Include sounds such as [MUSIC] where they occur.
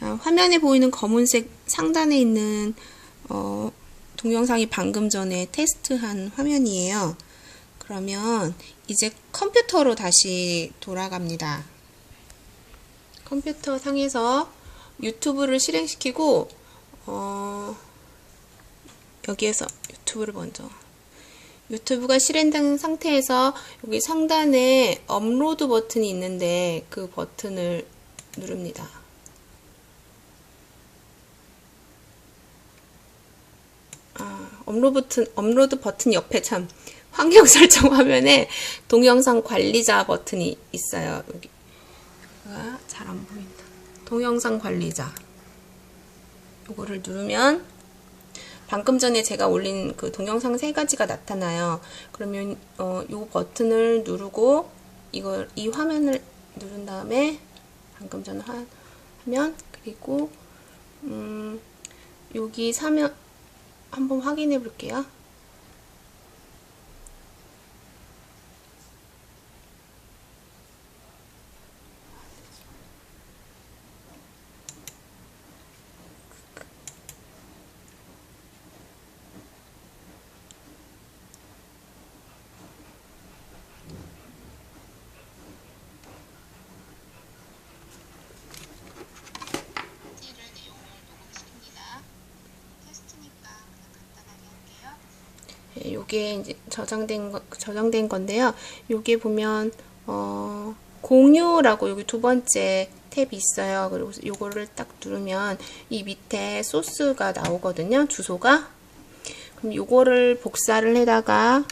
자, 화면에 보이는 검은색 상단에 있는 어, 동영상이 방금 전에 테스트한 화면이에요. 그러면 이제 컴퓨터로 다시 돌아갑니다. 컴퓨터 상에서 유튜브를 실행시키고 어, 여기에서 유튜브를 먼저 유튜브가 실행된 상태에서 여기 상단에 업로드 버튼이 있는데 그 버튼을 누릅니다. 아, 업로드 버튼, 업로드 버튼 옆에 참 환경 [LAUGHS] 설정 화면에 동영상 관리자 버튼이 있어요. 여기 잘 안 보인다. 동영상 관리자. 요거를 누르면 방금 전에 제가 올린 그 동영상 세 가지가 나타나요. 그러면 어, 요 버튼을 누르고 이걸 이 화면을 누른 다음에 방금 전 하, 화면 그리고 음, 여기 사면 한번 확인해 볼게요. 를 내용을 녹음시킵니다. 테스트니까 그냥 간단하게 할게요. 예, 요게 이제 저장된 거, 저장된 건데요. 요게 보면 어, 공유라고 여기 두 번째 탭이 있어요. 그리고 요거를 딱 누르면 이 밑에 소스가 나오거든요. 주소가. 그럼 요거를 복사를 해다가